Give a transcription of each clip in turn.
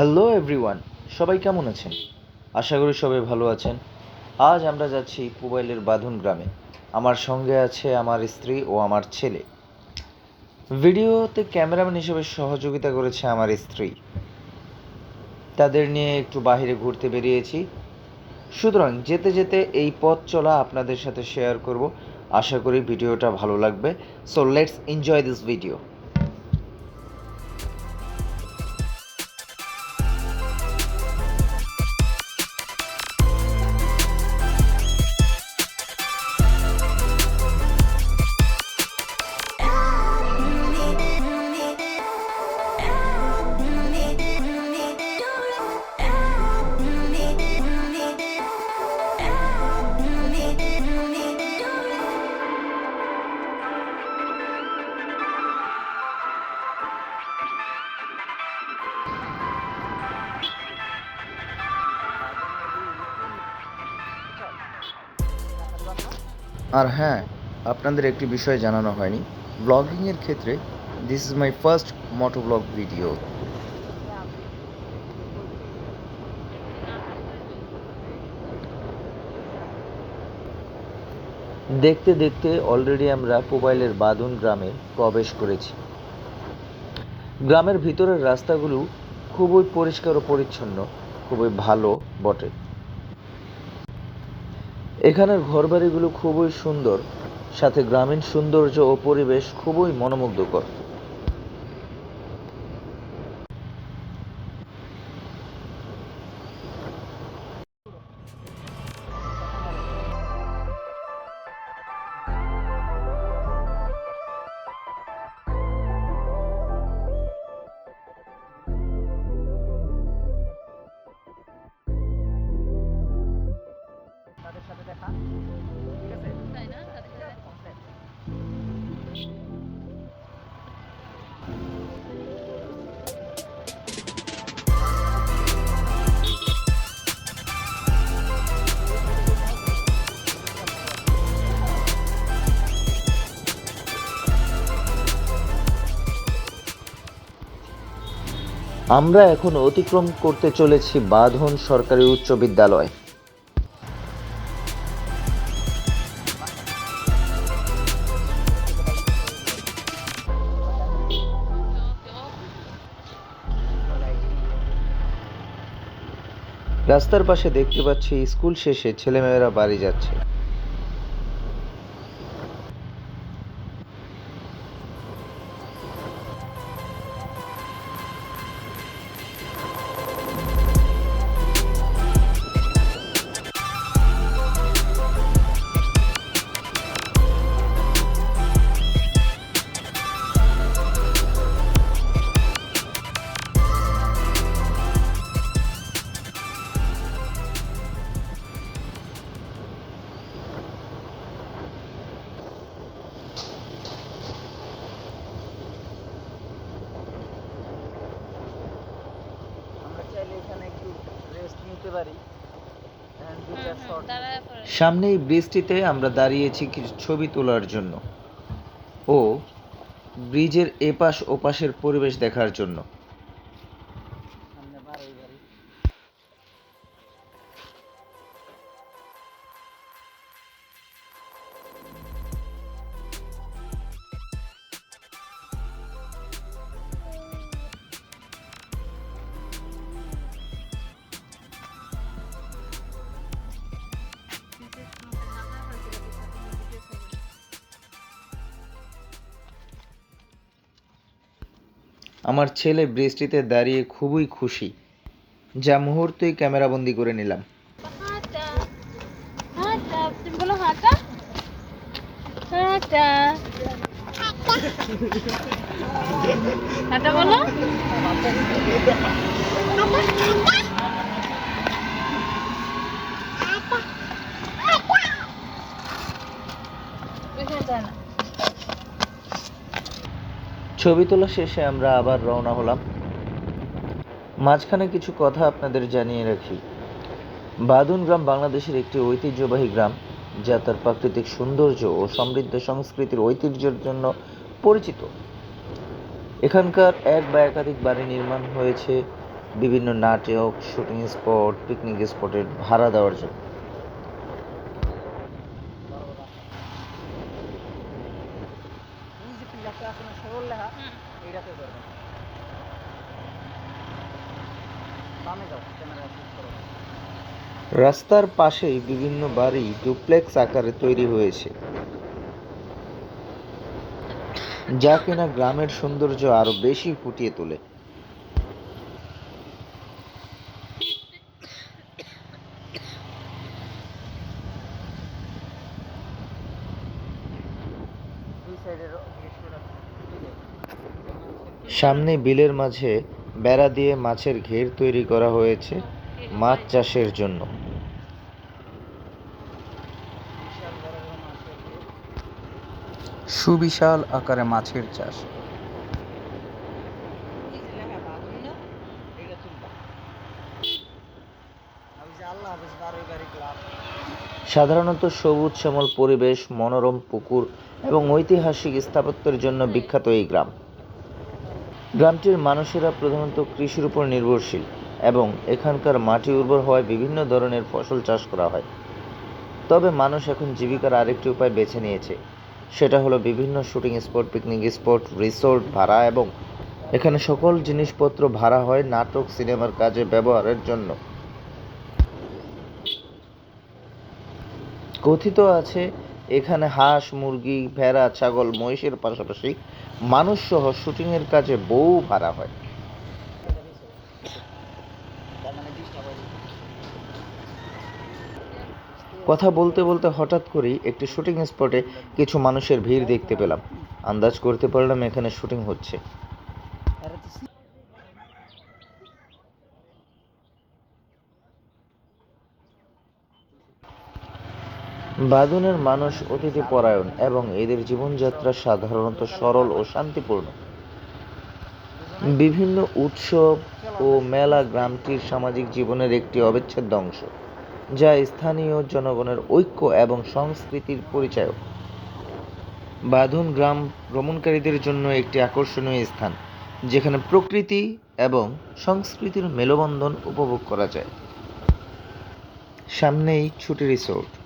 Hello everyone সবাই কেমন আছেন? আশা করি সবাই ভালো আছেন। আজ আমরা যাচ্ছি পুবাইলের বাঁধন গ্রামে। আমার সঙ্গে আছে আমার স্ত্রী ও আমার ছেলে। ভিডিওতে ক্যামেরাম্যান হিসেবে সহযোগিতা করেছে আমার স্ত্রী। তাদের নিয়ে একটু বাইরে ঘুরতে বেরিয়েছি। সুতরাং যেতে যেতে এই পথ চলা আপনাদের সাথে শেয়ার করব। আশা করি ভিডিওটা ভালো লাগবে। So let's enjoy this video আর হ্যাঁ আপনাদের একটি বিষয় জানানো হয়নি। ব্লগিংয়ের ক্ষেত্রে this is my first moto vlog video দেখতে দেখতে অলরেডি আমরা মোবাইলের বাদুন গ্রামে প্রবেশ করেছি। গ্রামের ভিতরের রাস্তাগুলো খুবই পরিষ্কার ও পরিচ্ছন্ন, খুবই ভালো বটে। এখানের ঘরবাড়িগুলো খুবই সুন্দর। সাথে গ্রামীণ সৌন্দর্য ও পরিবেশ খুবই মনোমুগ্ধকর। আমরা এখন অতিক্রম করতে চলেছি বাঁধন সরকারি উচ্চ বিদ্যালয়। রাস্তার পাশে দেখতে পাচ্ছি স্কুল শেষে ছেলেমেয়েরা বাড়ি যাচ্ছে। পারি। সামনেই ব্রিজটিতে আমরা দাঁড়িয়েছি কিছু ছবি তোলার জন্য। ও ব্রিজের এপাশ ওপাশের পরিবেশ দেখার জন্য। আমার ছেলে বৃষ্টিতে দাঁড়িয়ে খুবই খুশি। যা মুহূর্তেই ক্যামেরাবন্দি করে নিলাম। হাঁটা হাঁটা তুমি বলো ছবি তোলা শেষে আমরা আবার রওনা হলাম। মাঝখানে কিছু কথা আপনাদের জানিয়ে রাখি। বাদুন গ্রাম বাংলাদেশের একটি ঐতিহ্যবাহী গ্রাম, যা তার প্রাকৃতিক সৌন্দর্য ও সমৃদ্ধ সংস্কৃতির ঐতিহ্যের জন্য পরিচিত। এখানকার এক বা একাধিক বাড়ি নির্মাণ হয়েছে, বিভিন্ন নাটক, শুটিং স্পট, পিকনিক স্পটের ভাড়া দেওয়ার জন্য এই যে পিলারটা আছে না সরল লেখা হুম। এইটাতে করবেন বামে যাও ক্যামেরা শুট করো রাস্তার পাশেই বিভিন্ন বাড়ি ডুপ্লেক্স আকারে তৈরি হয়েছে, যা কিনা গ্রামের সৌন্দর্য আরও বেশি ফুটিয়ে তোলে। সামনে বিলের মাঝে বেড়া দিয়ে মাছের ঘের তৈরি করা হয়েছে। মাছ চাষের জন্য। সুবিশাল আকারে মাছের চাষ। সাধারণত সবুজ শ্যামল পরিবেশ মনোরম পুকুর এবং ঐতিহাসিক স্থাপত্যের জন্য বিখ্যাত এই গ্রাম। গ্রামটির মানুষেরা প্রধানত কৃষির উপর নির্ভরশীল। এবং এখানকার মাটি উর্বর হওয়ায় বিভিন্ন ধরনের ফসল চাষ করা হয়। তবে মানুষ এখন জীবিকার আরেকটি উপায় বেছে নিয়েছে। সেটা হলো বিভিন্ন shooting spot, picnic spot, resort, ভাড়া এবং এখানে সকল জিনিসপত্র ভাড়া হয় নাটক, সিনেমার কাজে ব্যবহারের জন্য। কথিত আছে, এখানে হাঁস, মুরগি, ভেড়া, ছাগল, মহিষের পাশাপাশি মানুষ সহ শুটিংয়ের কাজে বউ ভাড়া হয় তার মানে ডিস্টার্ব হয় কথা বলতে বলতে হঠাৎ করেই একটি শুটিং স্পটে কিছু মানুষের ভিড় দেখতে পেলাম। আন্দাজ করতে পারলাম এখানে শুটিং হচ্ছে। বাদুনের মানুষ অতিথি পরায়ণ এবং এদের জীবনযাত্রা সাধারণত সরল ও শান্তিপূর্ণ। বিভিন্ন উৎসব ও মেলা গ্রামটির সামাজিক জীবনের একটি অবিচ্ছেদ্য অংশ, যা স্থানীয় জনগণের ঐক্য এবং সংস্কৃতির পরিচায়ক। বাঁধন গ্রাম ভ্রমণকারীদের জন্য একটি আকর্ষণীয় স্থান, যেখানে প্রকৃতি এবং সংস্কৃতির মেলবন্ধন উপভোগ করা যায়। সামনেই ছুটি রিসোর্ট।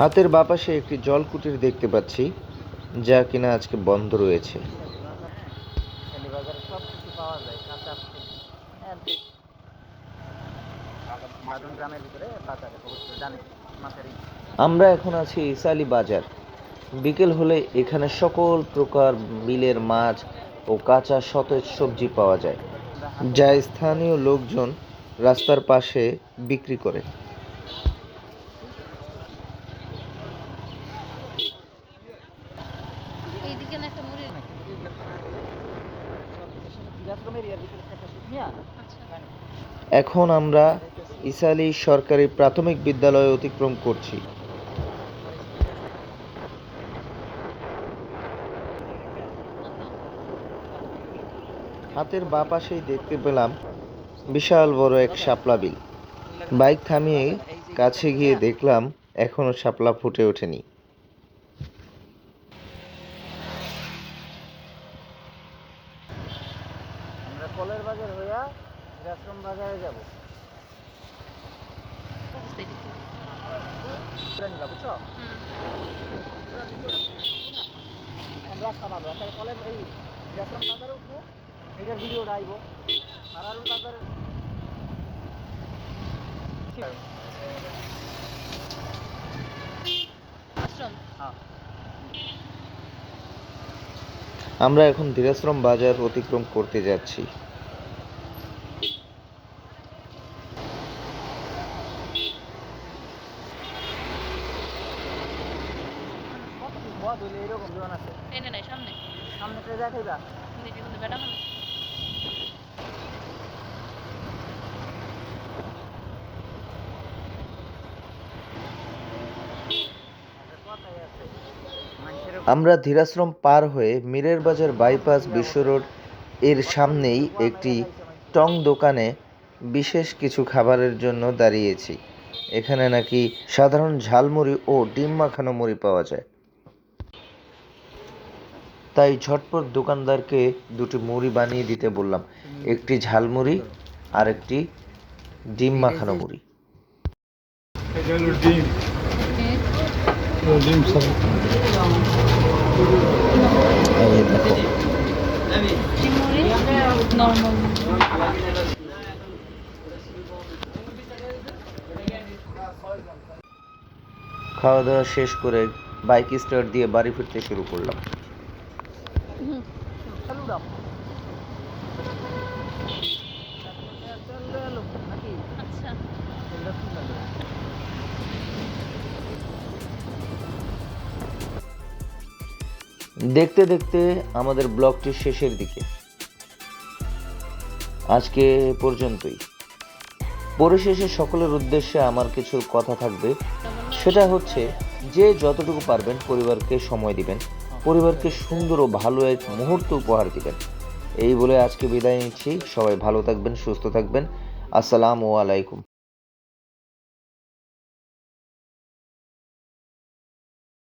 হাতের বাপাশে একটি জলকুটির দেখতে পাচ্ছি, যা কিনা আজকে বন্ধ রয়েছে। আমরা এখন আছি ইসালি বাজার বিকেল হলে এখানে সকল প্রকার বিলের মাছ ও কাঁচা সতেজ সবজি পাওয়া যায়, যা স্থানীয় লোকজন রাস্তার পাশে বিক্রি করে একটা মুড়ি? এখন আমরা ইসালি সরকারি প্রাথমিক বিদ্যালয়ে অতিক্রম করছি। হাতের বাঁ পাশেই দেখতে পেলাম বিশাল বড় এক শাপলা বিল। বাইক থামিয়ে কাছে গিয়ে দেখলাম এখনও শাপলা ফুটে ওঠেনি। আমরা পাবো রাস্তায় এই রেশন বাজারে উঠবো এটার ভিডিওটা আইব সারারুল বাজারে হ্যাঁ। আমরা এখন ধীরাশ্রম বাজার অতিক্রম করতে যাচ্ছি। আমরা ধীরাশ্রম পার হয়ে মিরের বাজার বাইপাস বিশ্ব রোডের সামনেই একটি টং দোকানে বিশেষ কিছু খাবারের জন্য দাঁড়িয়েছি। এখানে নাকি সাধারণ ঝালমুড়ি ও ডিম মাখানো মুড়ি পাওয়া যায়। তাই ঝটপট দোকানদারকে দুটি মুড়ি বানিয়ে দিতে বললাম। একটি ঝালমুড়ি আর একটি ডিম মাখানো মুড়ি। খাওয়া দাওয়া শেষ করে বাইক স্টার্ট দিয়ে বাড়ি ফিরতে শুরু করলাম। দেখতে দেখতে আমাদের ব্লগটির শেষের দিকে। আজকে পর্যন্তই। পরিশেষে সকলের উদ্দেশ্যে আমার কিছু কথা থাকবে। সেটা হচ্ছে, যে যতটুকু পারবেন পরিবারকে সময় দিবেন। পরিবারকে সুন্দর ও ভালো এক মুহূর্ত উপহার দিবেন। এই বলে আজকে বিদায় নিচ্ছি। সবাই ভালো থাকবেন, সুস্থ থাকবেন। আসসালামু আলাইকুম।